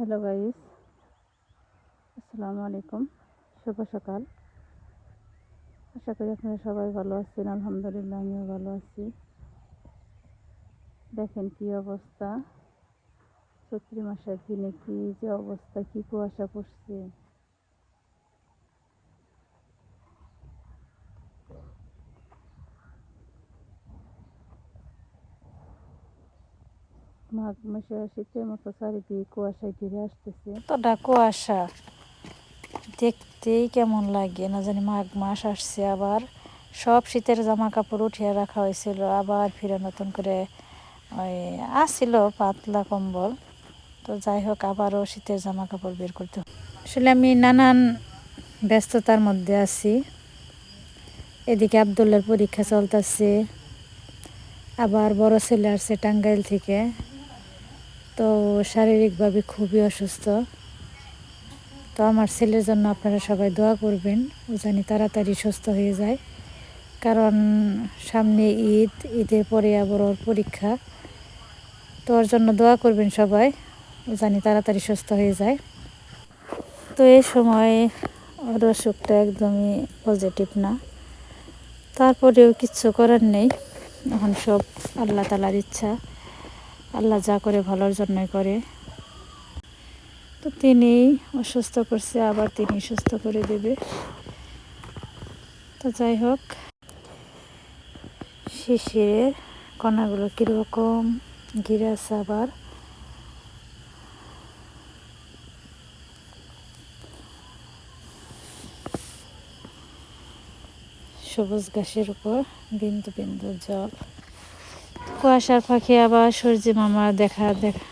Hello guys আসসালামু আলাইকুম শুভ সকাল আশা করি আপনারা সবাই ভালো আছেন আলহামদুলিল্লাহ আমিও ভালো আছি দেখেন কি অবস্থা চৈত্রি মাসের দিনে কি যে অবস্থা কি কুয়াশা পড়ছে মাঘ মাসে শীতের মতো চারিদিকে কুয়াশায় ঘিরে আসতেছে এতটা কুয়াশা দেখতেই কেমন লাগে না জানি মাঘ মাস আসছে আবার সব শীতের জামা কাপড় উঠিয়ে রাখা হয়েছিল আবার ফিরে নতুন করে ওই আসছিল পাতলা কম্বল তো যাই হোক আবারও শীতের জামা কাপড় বের করতে আসলে আমি নানান ব্যস্ততার মধ্যে আছি এদিকে আবদুল্লার পরীক্ষা চলতেছে আবার বড় ছেলে আসছে টাঙ্গাইল থেকে তো শারীরিকভাবে খুবই অসুস্থ। তো আমার ছেলের জন্য আপনারা সবাই দোয়া করবেন, ও জানি তাড়াতাড়ি সুস্থ হয়ে যায়। কারণ সামনে ঈদ ঈদের পরে আবার ওর পরীক্ষা। তো ওর জন্য দোয়া করবেন সবাই, ও জানি তাড়াতাড়ি সুস্থ হয়ে যায়। তো এই সময় ওর অসুখটা একদমই পজিটিভ না। তারপরেও কিচ্ছু করার নেই, এখন সব আল্লাহ তালার ইচ্ছা। আল্লাহ যা করে ভালোর জন্যই করে। তো তিনি অসুস্থ করছে, আবার তিনি সুস্থ করে দেবে। তো যাই হোক, শিশিরের কণাগুলো কীরকম ঘিরে আছে আবার। সবুজ ঘাসের উপর বিন্দু বিন্দু জল। কুয়াশার পাখি আবার সূর্যি মামা দেখা দেখা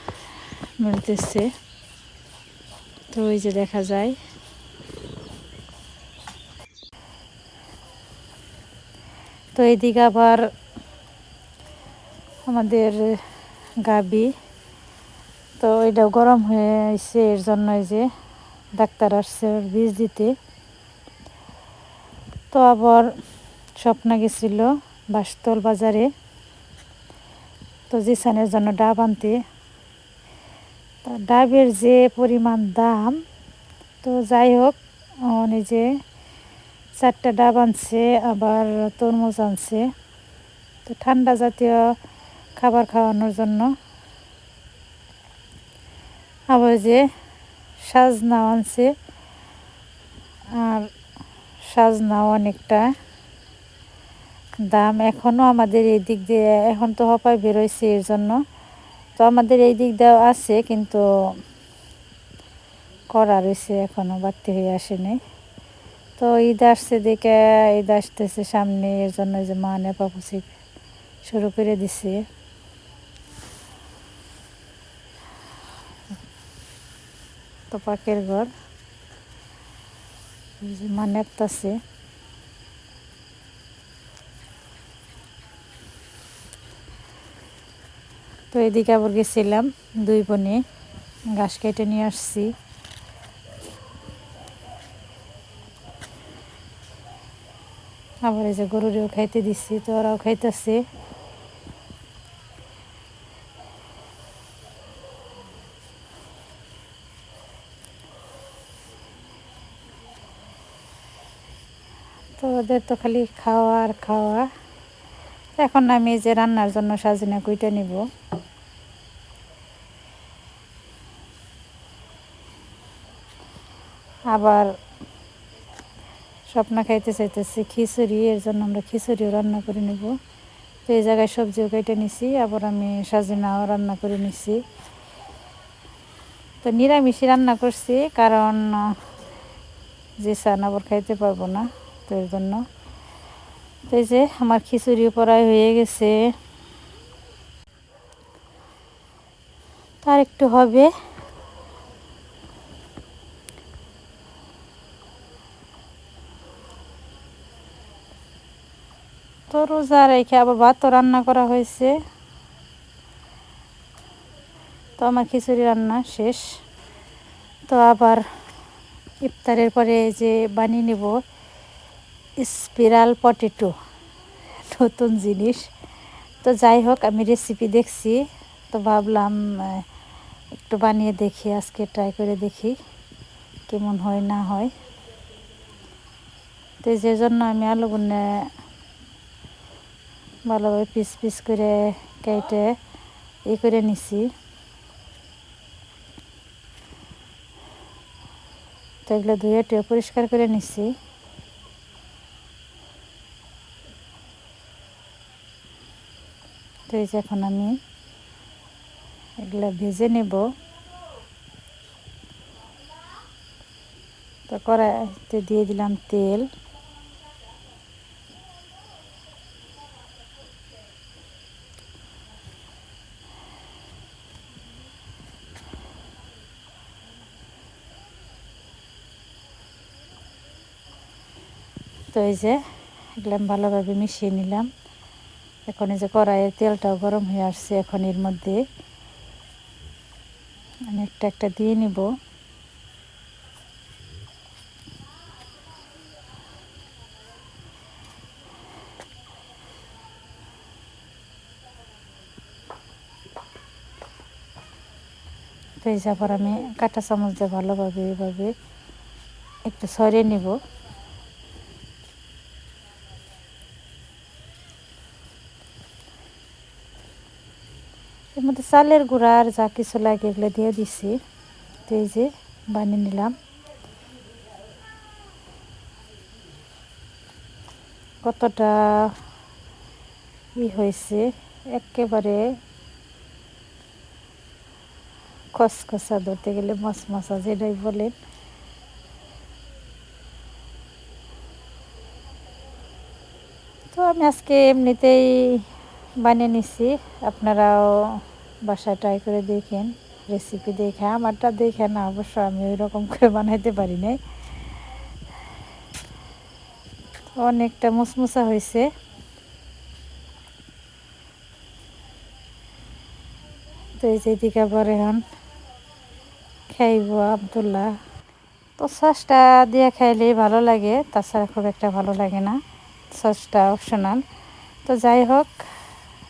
মিলতেছে তো ওই যে দেখা যায়। তো এইদিকে আবার আমাদের গাবি। তো এটা গরম হয়ে এসে এর জন্যই যে ডাক্তার আসছে বীজ দিতে। তো আবার স্বপ্ন গেছিল বাসতল বাজারে। তো জিসানের জন্য ডাব আনতে। ডাবের যে পরিমাণ দাম, তো যাই হোক নিজে চারটা ডাব আনছে, আবার তরমুজ আনছে। তো ঠান্ডা জাতীয় খাবার খাওয়ানোর জন্য। আবার যে সাজনাও আনছে, আর সাজনাও অনেকটা। দাম এখনও আমাদের এই দিক দিয়ে এখন তো হপায় বেরোইছে এর জন্য। তো আমাদের এই দিক দিয়েও আছে, কিন্তু করা রয়েছে এখনও বাড়তি হয়ে আসেনি। তো ঈদ আসছে দেখে, ঈদ আসতেছে সামনে, এর জন্য যে মা নেপাপুসি শুরু করে দিছে। তো পাকের ঘর মা নেপতাছে। তো এদিকে আবার গেছিলাম, দুই বোনে ঘাস কেটে নিয়ে আসছি। আবার এই যে গরুরেও খাইতে দিচ্ছি তো ওরাও খাইতেছে। তো ওদের তো খালি খাওয়া আর খাওয়া। এখন আমি যে রান্নার জন্য সাজিনা কুইটা নিব। আবার স্বপ্ন খাইতে চাইতেছি, খিচুড়ি, এর জন্য আমরা খিচুড়িও রান্না করে নিব। তো এই জায়গায় সবজিও কেটে নিছি, আবার আমি সাজিনাও রান্না করে নিছি। তো নিরামিষই রান্না করছি, কারণ, যে সান আবার খাইতে পারব না, তো এর জন্য। তো এই যে আমার খিচুড়ি পড়াই হয়ে গেছে। তার একটু হবে। তো রোজা রেখে আবার ভাতও রান্না করা হয়েছে। তো আমার খিচুড়ি রান্না শেষ। তো আবার ইফতারের পরে যে বানিয়ে নেব স্পিরাল পটেটো, নতুন জিনিস। তো যাই হোক, আমি রেসিপি দেখছি। তো ভাবলাম একটু বানিয়ে দেখি, আজকে ট্রাই করে দেখি কেমন হয়, না হয়। তো যে জন্য আমি আলুগুনে ভালোভাবে পিস পিস করে কেটে ই করে নিছি। তো এগুলো ধুয়ে টুয়ে পরিষ্কার করে নিছি। তো এই যে এখন আমি এগুলো ভেজে নেব। তো কড়াইতে দিয়ে দিলাম তেল। তো এই যে এগুলো ভালোভাবে মিশিয়ে নিলাম। এখন এই যে কড়াইয়ের তেলটাও গরম হয়ে আসছে এখন এর মধ্যে। আমি একটা একটা দিয়ে নিব। তো এই আবার আমি কাঁটা চামচ দিয়ে ভালোভাবে এভাবে একটু সরিয়ে নিব। এর মধ্যে চালের গুঁড়া আর যা কিছু লাগে এগুলো দিয়ে দিছি। তো এই যে বানিয়ে নিলাম। কতটা ই হয়েছে, একেবারে খসখসা ধরতে গেলে মাছ মাছা যেটাই বলেন। তো আমি আজকে এমনিতেই বানিয়ে নিছি। আপনারাও বাসায় ট্রাই করে দেখেন রেসিপি দেখে। আমারটা দেখে না, অবশ্য আমি ওই রকম করে বানাইতে পারি নাই। অনেকটা মুসমুসা হয়েছে। তো এই যে দিকে আবার এখন খাইব আবদুল্লাহ। তো সসটা দিয়ে খাইলেই ভালো লাগে, তাছাড়া খুব একটা ভালো লাগে না। সসটা অপশনাল তো যাই হোক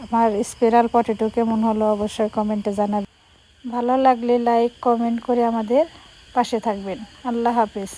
আমার স্পেরাল পটেটো কেমন হলো অবশ্যই কমেন্টে জানাবেন। ভালো লাগলে লাইক, কমেন্ট করে আমাদের পাশে থাকবেন। আল্লাহ হাফিজ।